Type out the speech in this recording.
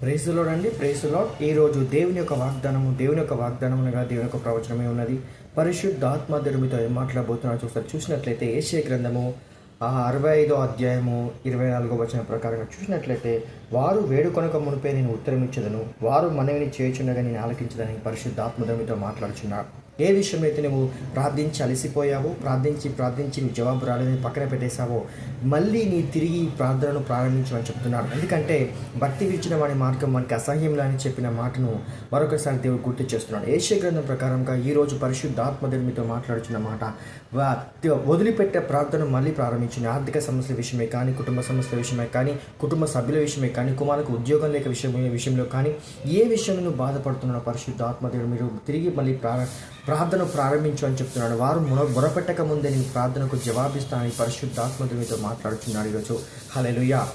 ప్రేసులో అండి. ప్రేసులోడ్ ఈరోజు దేవుని యొక్క వాగ్దానము దేవుని యొక్క వాగ్దానం దేవుని యొక్క ప్రవచనమే ఉన్నది. పరిశుద్ధాత్మ ధర్మితో ఏం మాట్లాడబోతున్నారో చూస్తారు. చూసినట్లయితే ఏషియా గ్రంథము ఆ అరవై ఐదో అధ్యాయము ఇరవై నాలుగో వచనం ప్రకారంగా చూసినట్లయితే వారు వేడుకొనక మునిపే నేను ఉత్తరం ఇచ్చదను వారు మనవిని చేయుచుండగా నేను ఆలకించదని పరిశుద్ధాత్మ ధర్మితో మాట్లాడుచున్నాడు ఏ విషయంలో అయితే నువ్వు ప్రార్థించి అలసిపోయావో ప్రార్థించి ప్రార్థించి నువ్వు జవాబు రాలేదని పక్కన పెట్టేశావో మళ్ళీ నీ తిరిగి ప్రార్థనను ప్రారంభించమని చెప్తున్నాడు. ఎందుకంటే భక్తి విచ్చిన వాడి మార్గం మనకి అసహ్యంలో అని చెప్పిన మాటను మరొకసారి దేవుడు గుర్తు చేస్తున్నాడు. ఏషియా గ్రంథం ప్రకారంగా ఈరోజు పరిశుద్ధాత్మ మీతో మాట్లాడుచున్న మాట వదిలిపెట్టే ప్రార్థన మళ్ళీ ప్రారంభించిన ఆర్థిక సమస్యల విషయమే కానీ కుటుంబ సమస్యల విషయమే కానీ కుటుంబ సభ్యుల విషయమే కానీ కుమారులకు ఉద్యోగం లేక విషయం విషయంలో కానీ ఏ విషయంలో నువ్వు పరిశుద్ధ పరిశుద్ధాత్మ దేవుడు మీరు తిరిగి మళ్ళీ ప్రార ప్రార్థన ప్రారంభించు అని చెప్తున్నాడు. వారు మొర మొరపెట్టక ముందే నేను ప్రార్థనకు జవాబిస్తానని పరిశుద్ధాత్మతో మీతో మాట్లాడుచున్నాడు ఈరోజు. హలెలుయా